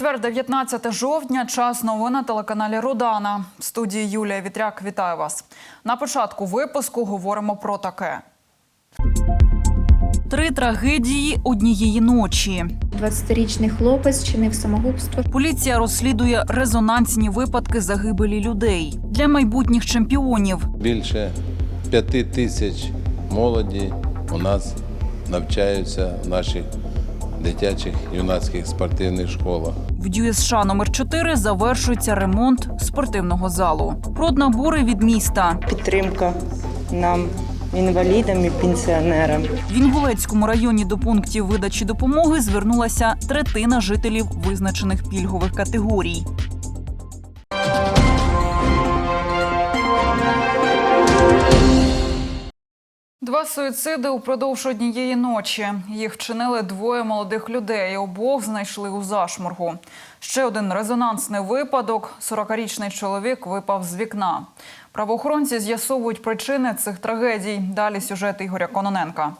Четвер, 19 жовтня, час новин на телеканалі Родана. В студії Юлія Вітряк вітаю вас. На початку випуску говоримо про таке. Три трагедії однієї ночі. 20-річний хлопець чинив самогубство. Поліція розслідує резонансні випадки загибелі людей для майбутніх чемпіонів. Більше п'яти тисяч молоді у нас навчаються в наших дитячих юнацьких спортивних школах. В ДЮСШ номер 4 завершується ремонт спортивного залу. Проднабори від міста. підтримка нам, інвалідам і пенсіонерам. В Інгулецькому районі до пунктів видачі допомоги звернулася третина жителів визначених пільгових категорій. Два суїциди упродовж однієї ночі. Їх вчинили двоє молодих людей. Обох знайшли у зашморгу. Ще один резонансний випадок. 40-річний чоловік випав з вікна. Правоохоронці з'ясовують причини цих трагедій. Далі сюжет Ігоря Кононенка.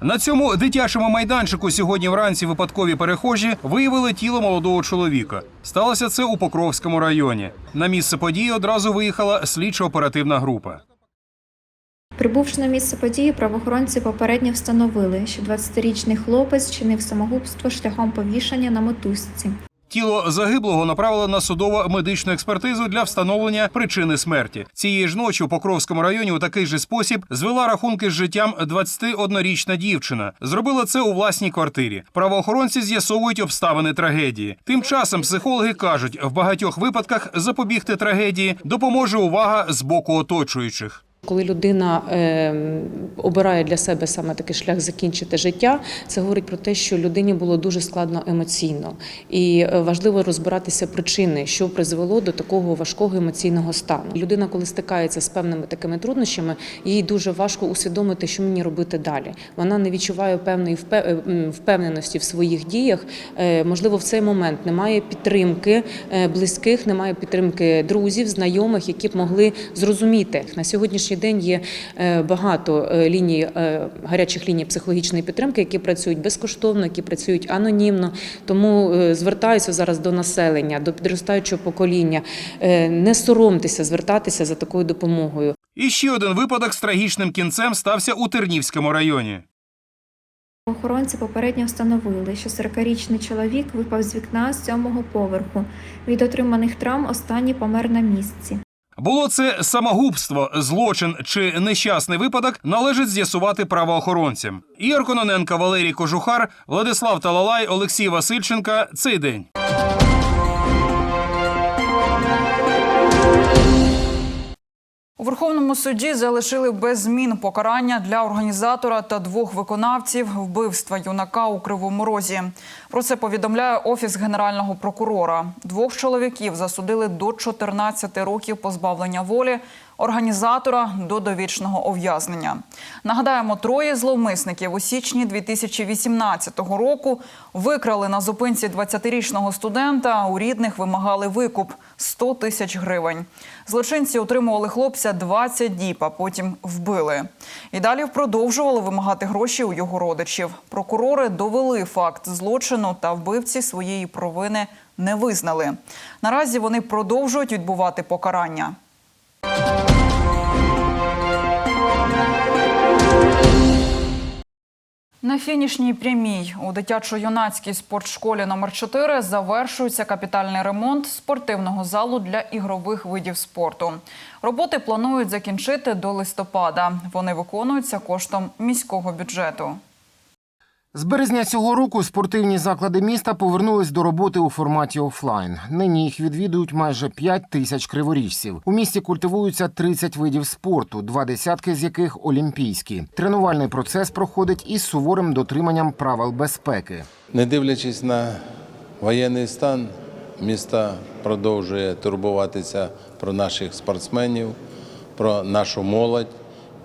На цьому дитячому майданчику сьогодні вранці випадкові перехожі виявили тіло молодого чоловіка. Сталося це у Покровському районі. На місце події одразу виїхала слідчо-оперативна група. Прибувши на місце події, правоохоронці попередньо встановили, що 20-річний хлопець чинив самогубство шляхом повішання на мотузці. Тіло загиблого направили на судово медичну експертизу для встановлення причини смерті. Цієї ж ночі у Покровському районі у такий же спосіб звела рахунки з життям 21-річна дівчина. Зробила це у власній квартирі. Правоохоронці з'ясовують обставини трагедії. Тим часом психологи кажуть, в багатьох випадках запобігти трагедії допоможе увага з боку оточуючих. Коли людина е, обирає для себе саме такий шлях закінчити життя, це говорить про те, що людині було дуже складно емоційно, і е, важливо розбиратися причини, що призвело до такого важкого емоційного стану. Людина, коли стикається з певними такими труднощами, їй дуже важко усвідомити, що мені робити далі. Вона не відчуває певної е, впевненості в своїх діях. Е, Можливо, в цей момент немає підтримки близьких, немає підтримки друзів, знайомих, які б могли зрозуміти на сьогоднішній день. Є е, багато е, ліній е, гарячих ліній психологічної підтримки, які працюють безкоштовно, які працюють анонімно. Тому звертаюся зараз до населення, до підростаючого покоління. Не соромтеся звертатися за такою допомогою. І ще один випадок з трагічним кінцем стався у Тернівському районі. Правоохоронці попередньо встановили, що 40-річний чоловік випав з вікна з сьомого поверху. Від отриманих травм останній помер на місці. Було це самогубство, злочин чи нещасний випадок належить з'ясувати правоохоронцям. Ігор Кононенко, Валерій Кожухар, Владислав Талалай, Олексій Васильченка. Цей день. Верховному суді залишили без змін покарання для організатора та двох виконавців вбивства юнака у Кривому Розі. Про це повідомляє офіс генерального прокурора. Двох чоловіків засудили до 14 років позбавлення волі. Організатора до довічного ув'язнення. Нагадаємо, троє зловмисників у січні 2018 року викрали на зупинці 20-річного студента. У рідних вимагали викуп 100 тисяч гривень. Злочинці отримували хлопця 20 діб, а потім вбили. І далі продовжували вимагати гроші у його родичів. Прокурори довели факт злочину та вбивці своєї провини не визнали. Наразі вони продовжують відбувати покарання. На фінішній прямій у дитячо-юнацькій спортшколі номер 4 завершується капітальний ремонт спортивного залу для ігрових видів спорту. Роботи планують закінчити до листопада. Вони виконуються коштом міського бюджету. З березня цього року спортивні заклади міста повернулись до роботи у форматі офлайн. Нині їх відвідують майже 5 тисяч криворіжців. У місті культивуються 30 видів спорту, два десятки з яких олімпійські. Тренувальний процес проходить із суворим дотриманням правил безпеки. Не дивлячись на воєнний стан, міста продовжує турбуватися про наших спортсменів, про нашу молодь.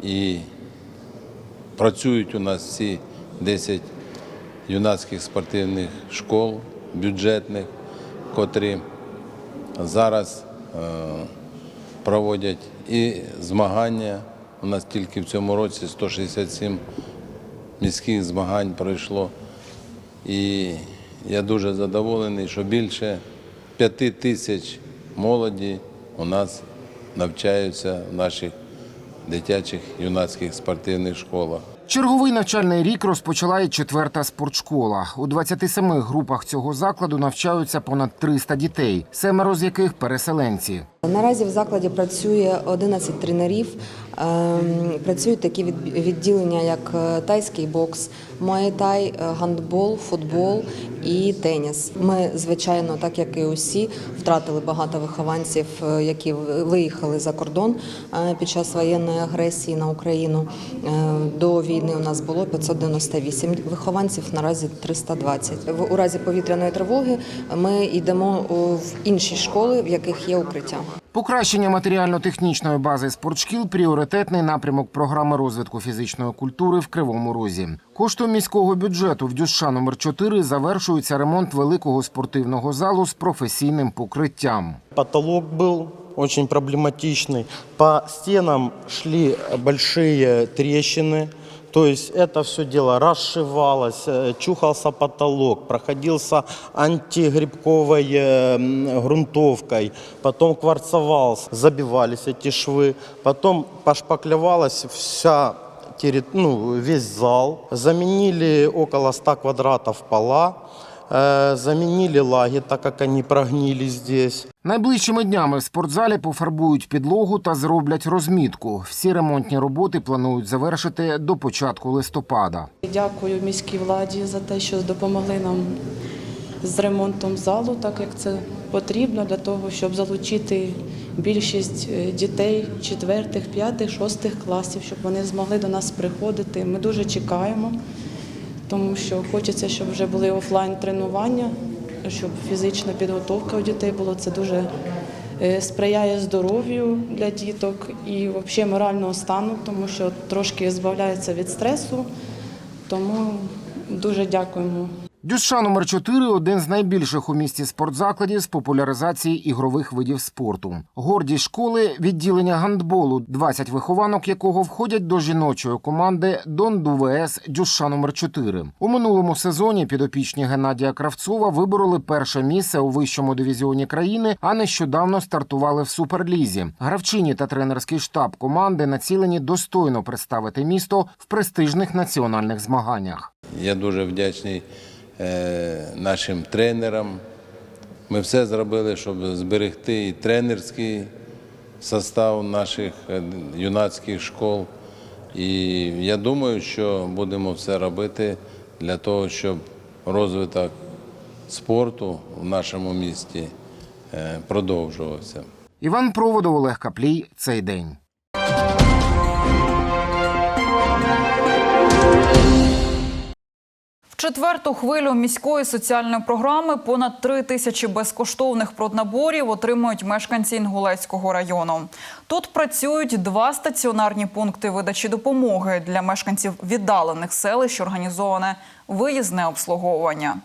І працюють у нас всі 10 юнацьких спортивних школ, бюджетних, котрі зараз е, проводять і змагання. У нас тільки в цьому році 167 міських змагань пройшло. І я дуже задоволений, що більше п'яти тисяч молоді у нас навчаються в наших дитячих юнацьких спортивних школах. Черговий навчальний рік розпочала і четверта спортшкола. У 27 групах цього закладу навчаються понад 300 дітей, семеро з яких переселенці. Наразі в закладі працює 11 тренерів. Ем, Працюють такі від- відділення, як е, тайський бокс, муай-тай, е, гандбол, футбол і теніс. Ми, звичайно, так як і усі, втратили багато вихованців, е, які виїхали за кордон е, під час воєнної агресії на Україну. Е, До війни у нас було 598 вихованців, наразі 320. В- У разі повітряної тривоги ми йдемо в інші школи, в яких є укриття. Покращення матеріально-технічної бази спортшкіл пріоритетний напрямок програми розвитку фізичної культури в Кривому Розі. Коштом міського бюджету в Дюша номер 4 завершується ремонт великого спортивного залу з професійним покриттям. Потолок был очень проблематичный. По стенам шли большие трещины. То есть это все дело расшивалось, э, чухался потолок, проходился антигрибковой э, м, грунтовкой, потом кварцевался, забивались эти швы, потом пошпаклевалась вся терри- ну, весь зал, заменили около 100 квадратов пола, э, заменили лаги, так как они прогнили здесь. Найближчими днями в спортзалі пофарбують підлогу та зроблять розмітку. Всі ремонтні роботи планують завершити до початку листопада. Дякую міській владі за те, що допомогли нам з ремонтом залу, так як це потрібно для того, щоб залучити більшість е, дітей четвертих, п'ятих, шостих класів, щоб вони змогли до нас приходити. Ми дуже чекаємо, тому що хочеться, щоб вже були офлайн тренування, щоб фізична підготовка у дітей була. Це дуже е, сприяє здоров'ю для діток і взагалі морального стану, тому що трошки збавляється від стресу. Тому дуже дякуємо Дюша номер 4 один з найбільших у місті спортзакладів з популяризації ігрових видів спорту. Гордість школи відділення гандболу, 20 вихованок якого входять до жіночої команди Дон ДУВС Дюша номер 4 У минулому сезоні підопічні Геннадія Кравцова вибороли перше місце у вищому дивізіоні країни, а нещодавно стартували в суперлізі. Гравчині та тренерський штаб команди націлені достойно представити місто в престижних національних змаганнях. Я дуже вдячний нашим тренерам. Ми все зробили, щоб зберегти і тренерський состав наших е, юнацьких школ. І я думаю, що будемо все робити для того, щоб розвиток спорту в нашому місті е, продовжувався. Іван Проводов, Олег Каплій. Цей день. Четверту хвилю міської соціальної програми понад три тисячі безкоштовних проднаборів отримують мешканці Інгулецького району. Тут працюють два стаціонарні пункти видачі допомоги для мешканців віддалених селищ, організоване виїзне обслуговування.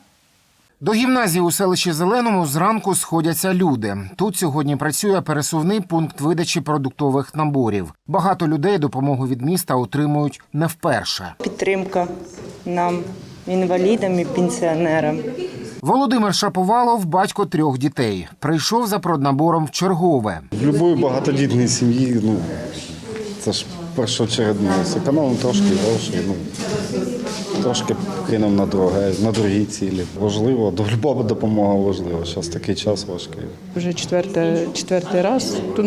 До гімназії у селищі Зеленому зранку сходяться люди. Тут сьогодні працює пересувний пункт видачі продуктових наборів. Багато людей допомогу від міста отримують не вперше. Підтримка нам, інвалідам і пенсіонерам. Володимир Шаповалов, батько трьох дітей, прийшов за проднабором в чергове. В будь-якій багатодітній сім'ї, ну, це ж першочередно. Зекономив трошки грошей, ну, трошки кинув на друге, на другі цілі. Важливо, до любого допомога важлива. Зараз такий час важкий. вже четвертий, четвертий раз. Тут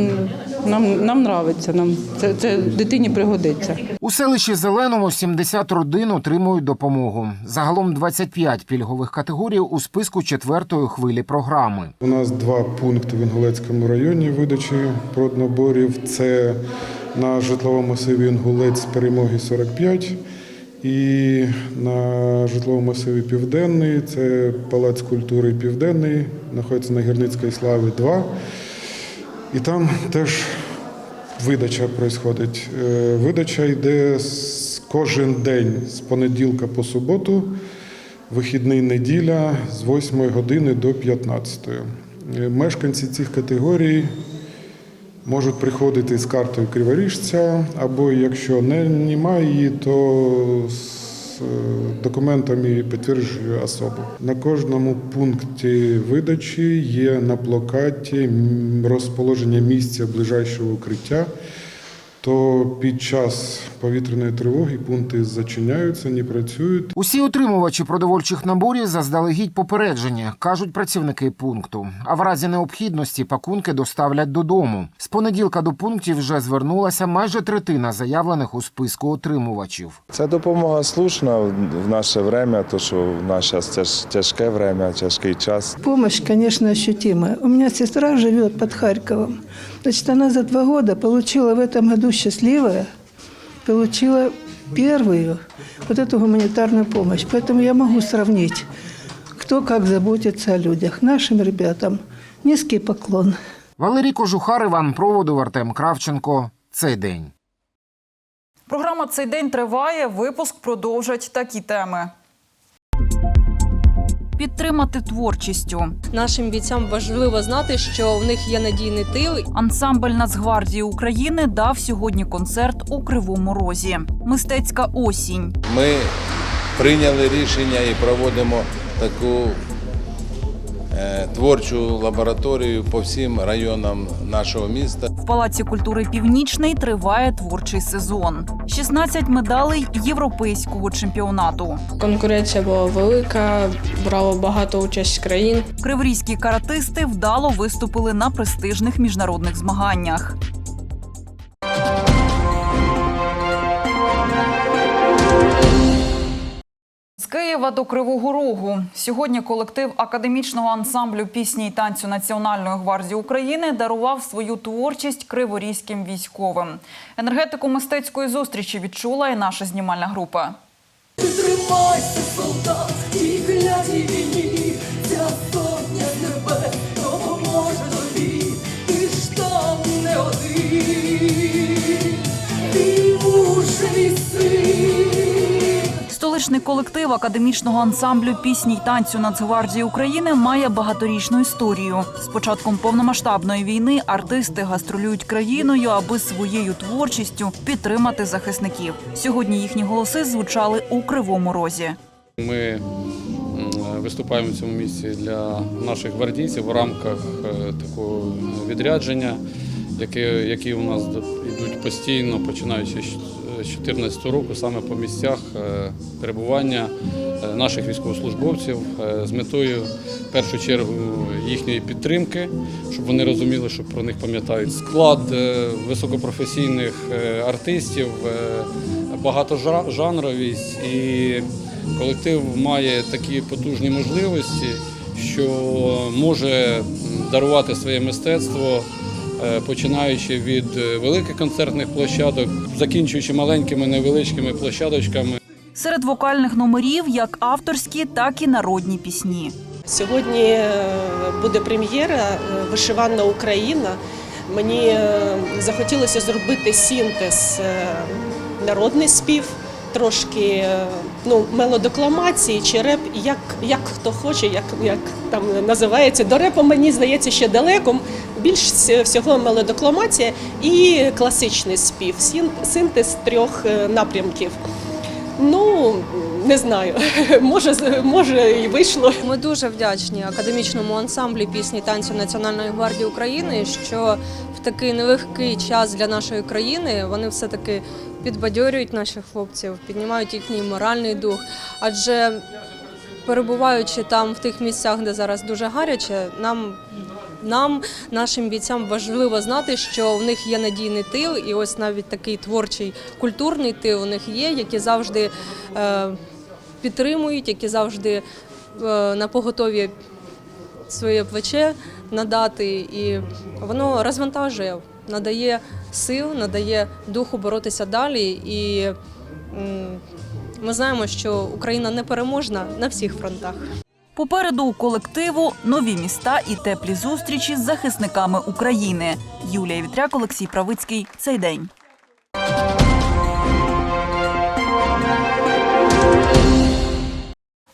нам, нам нравиться, нам це, це дитині пригодиться. У селищі Зеленому 70 родин отримують допомогу. Загалом 25 пільгових категорій у списку четвертої хвилі програми. У нас два пункти в Інгулецькому районі видачі проднаборів. Це на житловому масиві Інгулець перемоги 45 і на житловому масиві Південний це Палац культури Південний, знаходиться на Гірницькій славі 2. І там теж видача відбувається. Видача йде кожен день з понеділка по суботу, вихідний неділя з 8 години до 15. Е, Мешканці цих категорій можуть приходити з картою криворіжця, або якщо не, немає її, то з е, документами підтверджує особу. На кожному пункті видачі є на плакаті розположення місця ближайшого укриття. То під час повітряної тривоги пункти зачиняються, не працюють. Усі отримувачі продовольчих наборів заздалегідь попереджені, кажуть працівники пункту. А в разі необхідності пакунки доставлять додому. З понеділка до пунктів вже звернулася майже третина заявлених у списку отримувачів. Ця допомога слушна в наше время, то що в нас зараз тяж, тяжке время, тяжкий час. Помощь, конечно, ощутимая. У меня сестра живет под Харьковом. Значит, она за два года получила в этом году счастливая, получила первую вот эту гуманитарную помощь. Поэтому я могу сравнить, кто как заботится о людях. Нашим ребятам низкий поклон. Валерій Кожухар, Іван Проводов, Артем Кравченко. Цей день. Програма цей день триває. Випуск продовжать такі теми. Підтримати творчістю. Нашим бійцям важливо знати, що в них є надійний тил. Ансамбль Нацгвардії України дав сьогодні концерт у Кривому Розі. Мистецька осінь. Ми прийняли рішення і проводимо таку творчу лабораторію по всім районам нашого міста. В Палаці культури Північний триває творчий сезон. 16 медалей європейського чемпіонату. Конкуренція була велика, брало багато участь країн. Криворізькі каратисти вдало виступили на престижних міжнародних змаганнях. Києва до Кривого Рогу сьогодні колектив академічного ансамблю пісні й танцю Національної гвардії України дарував свою творчість криворізьким військовим. Енергетику мистецької зустрічі відчула і наша знімальна група. Тримайся, солдат, і клятій війні, ця сотня з небес допоможе тобі, ти ж там не один, ти мужній син. Столичний колектив академічного ансамблю пісні й танцю Нацгвардії України має багаторічну історію. З початком повномасштабної війни артисти гастролюють країною, аби своєю творчістю підтримати захисників. Сьогодні їхні голоси звучали у кривому розі. Ми виступаємо в цьому місці для наших гвардійців в рамках е, такого відрядження, які, які у нас йдуть постійно, починаючи 2014 року, саме по місцях е, перебування е, наших військовослужбовців е, з метою в першу чергу їхньої підтримки, щоб вони розуміли, що про них пам'ятають склад високопрофесійних артистів, багатожанровість і колектив має такі потужні можливості, що може дарувати своє мистецтво. Е, Починаючи від е, великих концертних площадок, закінчуючи маленькими невеличкими площадочками. Серед вокальних номерів як авторські, так і народні пісні. Сьогодні е, буде прем'єра Вишиванна Україна. Мені захотілося зробити синтез народний спів, трошки ну, мелодекламації чи реп, як, як хто хоче, як, як там називається. До репу мені здається ще далеко. Більш вс- всього мелодекламація і класичний спів, синтез трьох е, напрямків. Ну, не знаю, може, може і вийшло. Ми дуже вдячні академічному ансамблі пісні танцю Національної гвардії України, що в такий нелегкий час для нашої країни вони все таки підбадьорюють наших хлопців, піднімають їхній моральний дух. Адже перебуваючи там в тих місцях, де зараз дуже гаряче, нам. Нам, нашим бійцям, важливо знати, що в них є надійний тил, і ось навіть такий творчий культурний тил у них є, які завжди е, підтримують, які завжди е, на поготові своє плече надати, і воно розвантажує, надає сил, надає духу боротися далі. І ми знаємо, що Україна непереможна на всіх фронтах. Попереду у колективу нові міста і теплі зустрічі з захисниками України. Юлія Вітряк, Олексій Правицький. Цей день.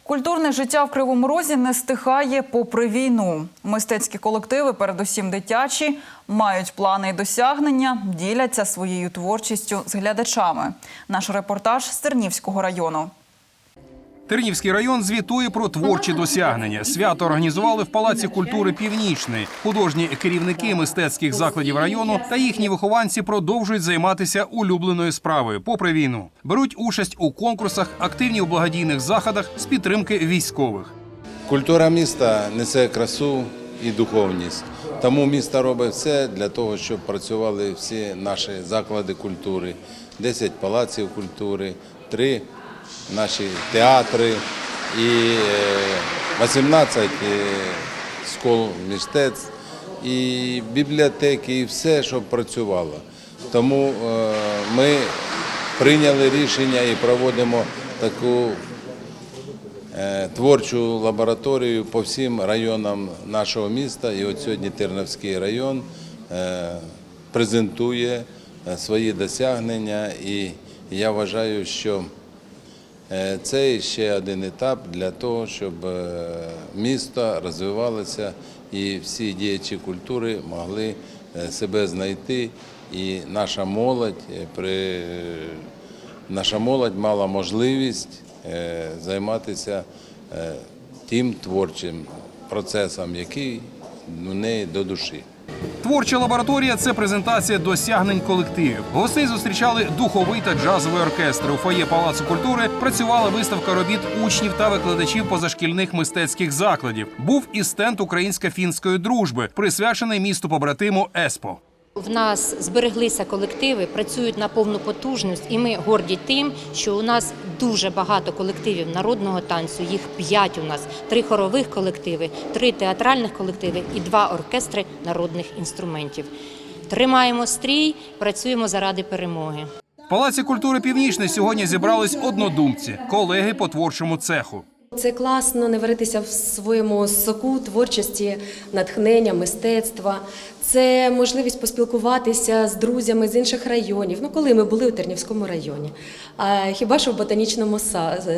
Культурне життя в Кривому Розі не стихає попри війну. Мистецькі колективи, передусім дитячі, мають плани і досягнення, діляться своєю творчістю з глядачами. Наш репортаж з Тернівського району. Тернівський район звітує про творчі досягнення. Свято організували в Палаці культури Північний. Художні керівники мистецьких закладів району та їхні вихованці продовжують займатися улюбленою справою попри війну. Беруть участь у конкурсах, активні у благодійних заходах з підтримки військових. Культура міста несе красу і духовність. Тому місто робить все для того, щоб працювали всі наші заклади культури, 10 палаців культури, 3 наші театри і е, 18 е, школ мистецтв, і бібліотеки, і все, щоб працювало. Тому е, ми прийняли рішення і проводимо таку е, творчу лабораторію по всім районам нашого міста. І от сьогодні Тернавський район е, презентує е, свої досягнення. І я вважаю, що е, це ще один етап для того, щоб е, місто розвивалося і всі діячі культури могли е, себе знайти. І наша молодь е, при наша молодь мала можливість е, займатися е, тим творчим процесом, який у неї до душі. Творча лабораторія це презентація досягнень колективів. Гостей зустрічали духовий та джазовий оркестр. У фоє Палацу культури працювала виставка робіт учнів та викладачів позашкільних мистецьких закладів. Був і стенд українсько-фінської дружби, присвячений місту побратиму Еспо. В нас збереглися колективи, працюють на повну потужність, і ми горді тим, що у нас дуже багато колективів народного танцю. Їх п'ять у нас: три хорових колективи, три театральних колективи і два оркестри народних інструментів. Тримаємо стрій, працюємо заради перемоги. В Палаці культури Північний сьогодні зібрались однодумці, колеги по творчому цеху. Це класно не варитися в своєму соку творчості, натхнення, мистецтва. Це можливість поспілкуватися з друзями з інших районів. Ну, коли ми були у Тернівському районі, а хіба що в ботанічному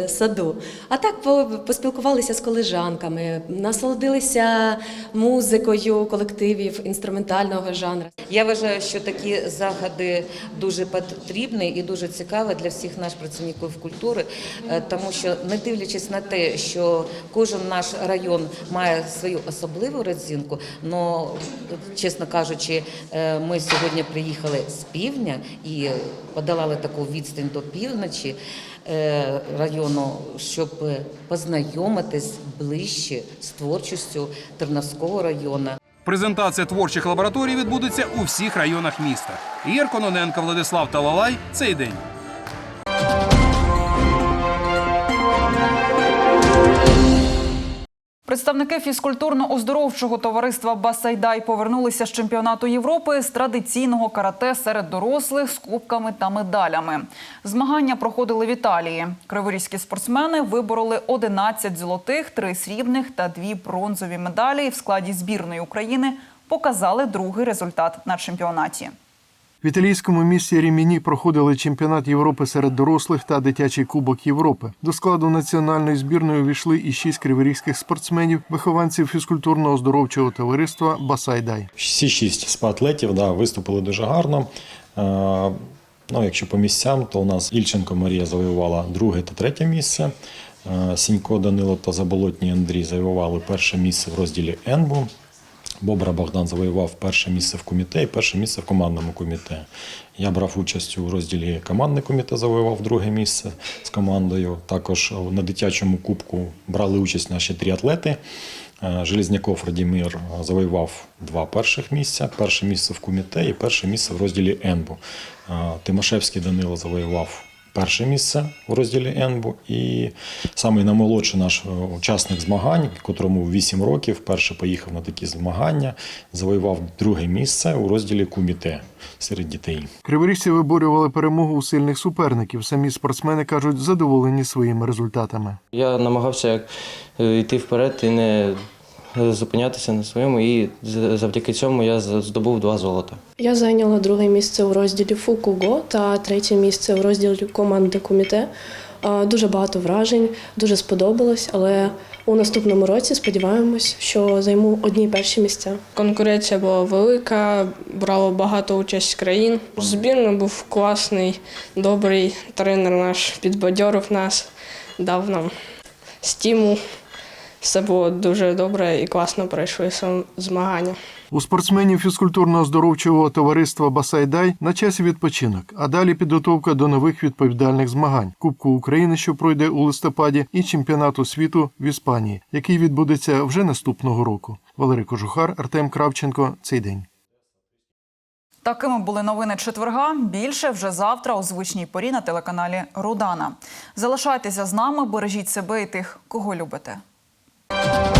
саду. А так поспілкувалися з колежанками, насолодилися музикою колективів інструментального жанру. Я вважаю, що такі заходи дуже потрібні і дуже цікаві для всіх наших працівників культури, е, тому що не дивлячись на те, що кожен наш район має свою особливу родзинку, але, чесно кажучи, е, ми сьогодні приїхали з півдня і подолали таку відстань до півночі е, району, щоб познайомитись ближче з творчістю Тернавського району. Презентація творчих лабораторій відбудеться у всіх районах міста. Ігор Кононенко, Владислав Талалай. Цей день. Представники фізкультурно-оздоровчого товариства Басайдай повернулися з чемпіонату Європи з традиційного карате серед дорослих з кубками та медалями. Змагання проходили в Італії. Криворізькі спортсмени вибороли 11 золотих, 3 срібних та 2 бронзові медалі. В складі збірної України показали другий результат на чемпіонаті. В італійському місті Ріміні проходили чемпіонат Європи серед дорослих та дитячий кубок Європи. До складу національної збірної увійшли і шість криворізьких спортсменів, вихованців фізкультурно-оздоровчого товариства Басайдай. Всі шість спа-атлетів да, виступили дуже гарно. Е, Ну, якщо по місцям, то у нас Ільченко Марія завоювала друге та третє місце. Е, Сінько Данило та Заболотній Андрій завоювали перше місце в розділі Енбу. Бобра Богдан завоював перше місце в коміте перше місце в командному коміте. Я брав участь у розділі командний комітет, завоював друге місце з командою. Також на дитячому кубку брали участь наші три атлети. Е, Железняков Радімір завоював два перших місця: перше місце в коміте і перше місце в розділі Енбу. Е, Тимошевський Данило завоював перше місце в розділі Енбу. І самий наймолодший наш е, учасник змагань, котрому 8 років, вперше поїхав на такі змагання, завоював друге місце у розділі куміте серед дітей. Криворіжці виборювали перемогу у сильних суперників. Самі спортсмени кажуть, задоволені своїми результатами. Я намагався е, йти вперед і не зупинятися на своєму, і з- завдяки цьому я здобув два золота. Я зайняла друге місце у розділі Фукуго та третє місце в розділі команди Коміте. Дуже багато вражень, дуже сподобалось, але у наступному році сподіваємось, що займу одні перші місця. Конкуренція була велика, брало багато участь країн. Збірна був класний, добрий тренер наш підбадьорив нас, дав нам стимул. Все було дуже добре і класно пройшли сам- змагання. У спортсменів фізкультурно-оздоровчого товариства Басайдай на часі відпочинок, а далі підготовка до нових відповідальних змагань Кубку України, що пройде у листопаді, і чемпіонату світу в Іспанії, який відбудеться вже наступного року. Валерій Кожухар, Артем Кравченко. Цей день. Такими були новини четверга. Більше вже завтра у звичній порі на телеканалі Рудана. Залишайтеся з нами, бережіть себе і тих, кого любите. Thank you.